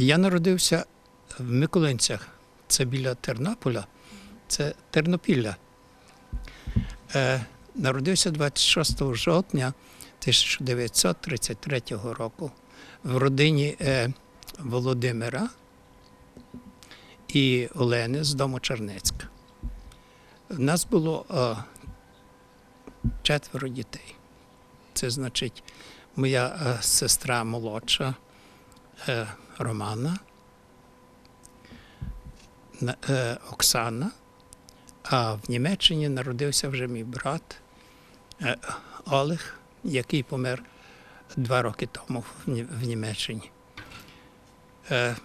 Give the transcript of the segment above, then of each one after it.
Я народився в Миколинцях, це біля Тернополя, це Тернопілля. Е, народився 26 жовтня 1933 року в родині е, Володимира і Олени з дому Чернецька. У нас було е, четверо дітей. Це значить, моя сестра молодша Романа, е, Оксана, а в Німеччині народився вже мій брат е, Олег, який помер два роки тому в Німеччині. Е,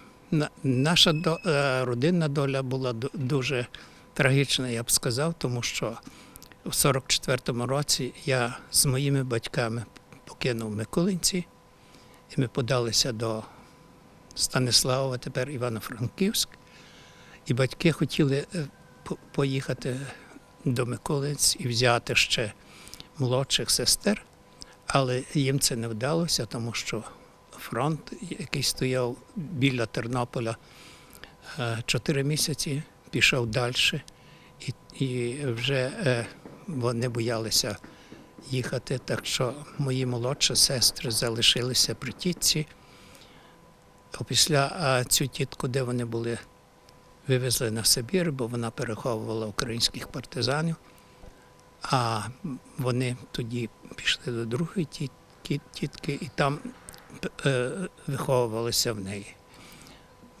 Наша е, родинна доля була дуже трагічна, я б сказав, тому що в 44-му році я з моїми батьками покинув Миколинці, і ми подалися до Станиславова, тепер Івано-Франківськ. І батьки хотіли е, поїхати до Миколинць і взяти ще молодших сестер, але їм це не вдалося, тому що фронт, який стояв біля Тернополя е, чотири місяці, пішов далі, і, і вже е, вони боялися їхати. Так що мої молодші сестри залишилися при тітці. Опісля цю тітку, де вони були, вивезли на Сибір, бо вона переховувала українських партизанів. А вони тоді пішли до другої ті- ті- тітки і там е, виховувалися в неї.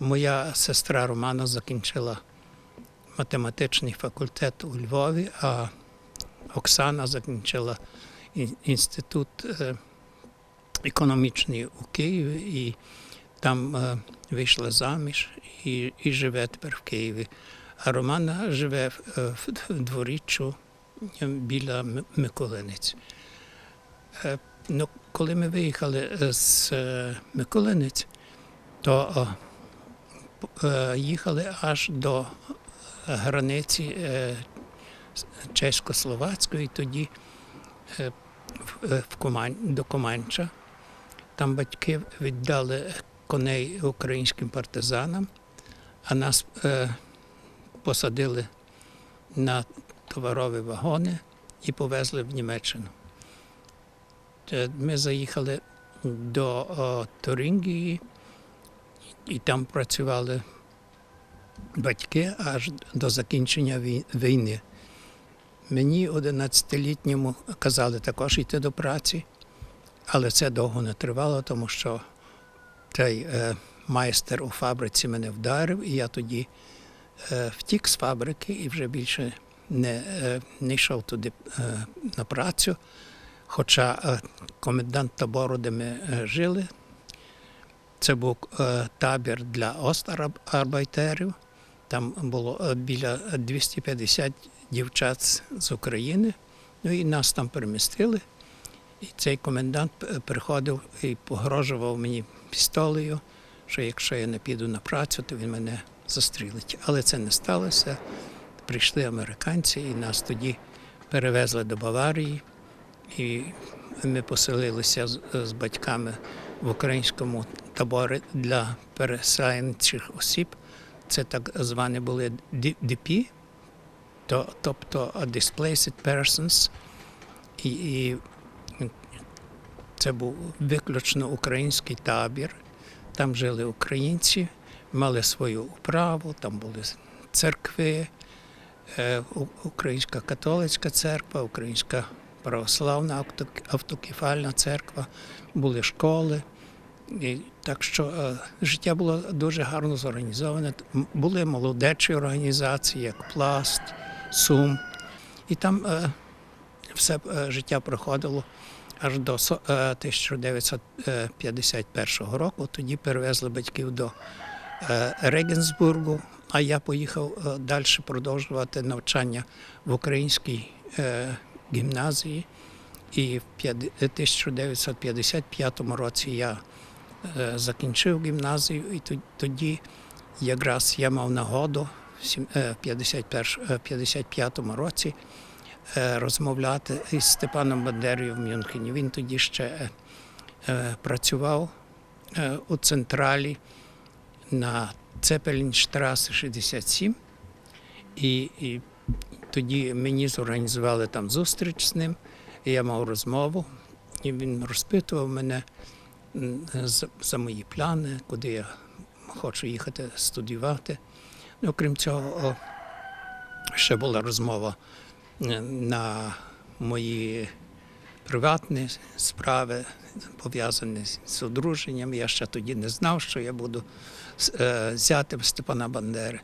Моя сестра Романа закінчила математичний факультет у Львові, а Оксана закінчила інститут е, економічний у Києві і там е, вийшла заміж і, і живе тепер в Києві. А Романа живе в, е, дворіччю е, біля Ми- Миколинець. Ну, коли ми виїхали з Миколинець, то їхали аж до границі чесько-словацької, тоді в Кумань, до Команча. Там батьки віддали коней українським партизанам, а нас е, посадили на товарові вагони і повезли в Німеччину. Е, Ми заїхали до о, Турінгії, і там працювали батьки аж до закінчення війни. Мені 11-літньому казали також йти до праці, але це довго не тривало, тому що цей е, майстер у фабриці мене вдарив, і я тоді е, втік з фабрики і вже більше не, е, не йшов туди на працю. Хоча комендант табору, де ми жили, це був табір для остарбайтерів. Там було біля 250 дівчат з України. Ну і нас там перемістили. І цей комендант приходив і погрожував мені пістолею, що якщо я не піду на працю, то він мене застрілить. Але це не сталося. Прийшли американці і нас тоді перевезли до Баварії. І ми поселилися з, батьками в українському таборі для переселенчих осіб. Це так звані були ДП, то, тобто Displaced Persons. І, і це був виключно український табір. Там жили українці, мали свою управу, там були церкви, е, Українська католицька церква, Українська православна авто- автокефальна церква, були школи. І так що е, життя було дуже гарно зорганізоване. Були молодечі організації, як Пласт, Сум. І там е, все е, життя проходило аж до е, 1951 року. Тоді перевезли батьків до е, Регенсбургу, а я поїхав е, далі продовжувати навчання в українській е, гімназії. І в 1955 році я е, закінчив гімназію, і тоді якраз я мав нагоду в сім- е, в 51 е, 55 році е, розмовляти із Степаном Бандерою в Мюнхені. Він тоді ще е, е, працював е, у централі на Цепелінштраси 67. І, і тоді мені зорганізували там зустріч з ним, і я мав розмову, і він розпитував мене за, за мої плани, куди я хочу їхати студіювати. Ну, крім цього, ще була розмова е, на мої приватні справи, пов'язані з одруженням. Я ще тоді не знав, що я буду е, зятем Степана Бандери.